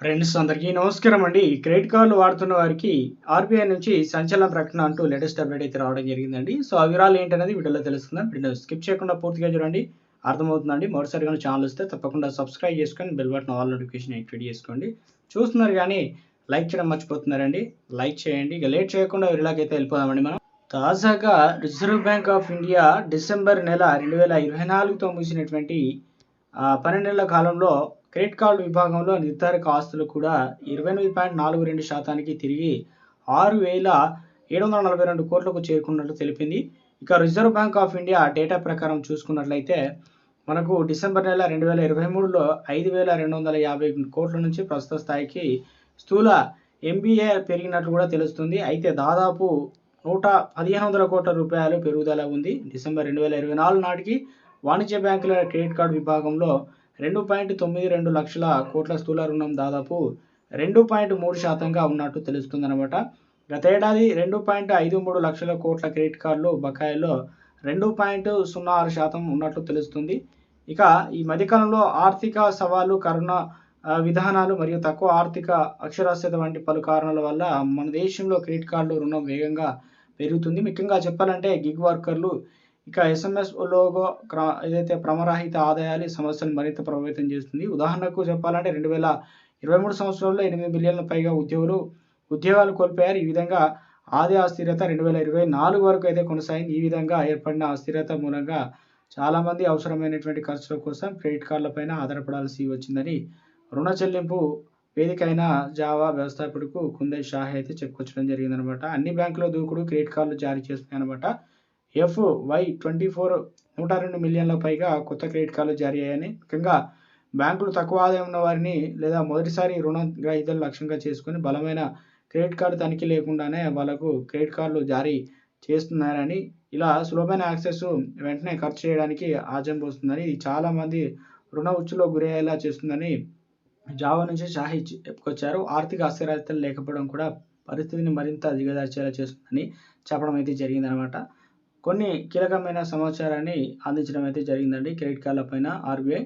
Friends అందరికీ నమస్కారం అండి. క్రెడిట్ కార్డులు వాడుతున్న వారికి ఆర్బీఐ నుంచి సంచలన ప్రకటన అంటూ లేటెస్ట్ అప్డేట్ అయితే రావడం జరిగిందండి. సో ఆ వివరాలు ఏంటనేది వీడియోలో తెలుస్తుందా వీడియో స్కిప్ చేయకుండా పూర్తిగా చూడండి. అర్థమవుతుందండి. మొదటిసారిగా ఛానల్ వస్తే తప్పకుండా సబ్స్క్రైబ్ చేసుకొని bell button all notification activate చేసుకోండి. చూస్తున్నారు కానీ లైక్ చేయడం మర్చిపోతున్నారండి. లైక్ చేయండి. ఇక లేట్ చేయకుండా వీరిలాగైతే వెళ్ళిపోదామండి మనం. తాజాగా Reserve Bank of India December నెల రెండు వేల ఇరవై నాలుగుతో ముగిసినటువంటి పన్నెండేళ్ళ కాలంలో క్రెడిట్ కార్డు విభాగంలో నిర్ధారక ఆస్తులు కూడా ఇరవై ఎనిమిది పాయింట్ నాలుగు రెండు శాతానికి తిరిగి ఆరు వేల ఏడు వందల నలభై రెండు కోట్లకు చేరుకున్నట్లు తెలిపింది. ఇక Reserve Bank of India data ప్రకారం చూసుకున్నట్లయితే మనకు డిసెంబర్ నెల రెండు వేల ఇరవై మూడులో ఐదు వేల రెండు వందల యాభై కోట్ల నుంచి ప్రస్తుత స్థాయికి స్థూల ఎంబీఏ పెరిగినట్లు కూడా తెలుస్తుంది. అయితే దాదాపు నూట పదిహేను వందల కోట్ల రూపాయలు పెరుగుదల ఉంది. డిసెంబర్ రెండు వేల ఇరవై నాలుగు నాటికి వాణిజ్య బ్యాంకుల క్రెడిట్ కార్డు విభాగంలో రెండు పాయింట్ తొమ్మిది రెండు లక్షల కోట్ల స్థూల రుణం దాదాపు రెండు పాయింట్ మూడు శాతంగా ఉన్నట్టు తెలుస్తుందన్నమాట. గతేడాది రెండు పాయింట్ ఐదు మూడు లక్షల కోట్ల క్రెడిట్ కార్డులు బకాయిల్లో రెండు పాయింట్ సున్నా ఆరు శాతం ఉన్నట్లు తెలుస్తుంది. ఇక ఈ మధ్యకాలంలో ఆర్థిక సవాలు కరోనా విధానాలు మరియు తక్కువ ఆర్థిక అక్షరాస్యత వంటి పలు కారణాల వల్ల మన దేశంలో క్రెడిట్ కార్డులు రుణం వేగంగా పెరుగుతుంది. ముఖ్యంగా చెప్పాలంటే గిగ్ వర్కర్లు ఇక ఎస్ఎంఎస్ లోగో ఏదైతే క్రమరహిత ఆదాయాలు ఈ మరింత ప్రభావితం చేస్తుంది. ఉదాహరణకు చెప్పాలంటే రెండు వేల ఇరవై మూడు సంవత్సరంలో ఎనిమిది మిలియన్ల పైగా ఉద్యోగులు ఉద్యోగాలు కోల్పోయారు. ఈ విధంగా ఆదాయ అస్థిరత రెండు వేల ఇరవై నాలుగు వరకు అయితే కొనసాగింది. ఈ విధంగా ఏర్పడిన అస్థిరత మూలంగా చాలామంది అవసరమైనటువంటి ఖర్చుల కోసం క్రెడిట్ కార్డులపైన ఆధారపడాల్సి వచ్చిందని రుణ చెల్లింపు వేదిక అయిన జావా వ్యవస్థాపకుడుకు కుందే షాహ్ అయితే చెప్పుకొచ్చడం జరిగిందనమాట. అన్ని బ్యాంకుల దూకుడు క్రెడిట్ కార్డులు జారీ చేస్తున్నాయి అనమాట ఎఫ్ వై ట్వంటీ ఫోర్ నూట రెండు మిలియన్ల పైగా కొత్త క్రెడిట్ కార్డులు జారీ అయ్యాయని. ముఖ్యంగా బ్యాంకులు తక్కువ ఆదాయం ఉన్న వారిని లేదా మొదటిసారి రుణ గ్రహీతలు లక్ష్యంగా చేసుకుని బలమైన క్రెడిట్ కార్డు తనిఖీ లేకుండానే వాళ్ళకు క్రెడిట్ కార్డులు జారీ చేస్తున్నారని ఇలా సులభమైన యాక్సెస్ వెంటనే ఖర్చు చేయడానికి ఆజం పోస్తుందని ఇది చాలా మంది రుణ ఉచ్చులో గురయ్యేలా చేస్తుందని జావా నుంచి షాహి చెప్పుకొచ్చారు. ఆర్థిక అస్థిరతలు లేకపోవడం కూడా పరిస్థితిని మరింత దిగదార్చేలా చేస్తుందని చెప్పడం అయితే జరిగిందనమాట కొన్ని కీలకమైన సమాచారాన్ని అందించడం అయితే జరిగిందండి. క్రెడిట్ కార్డుల పైన ఆర్బీఐ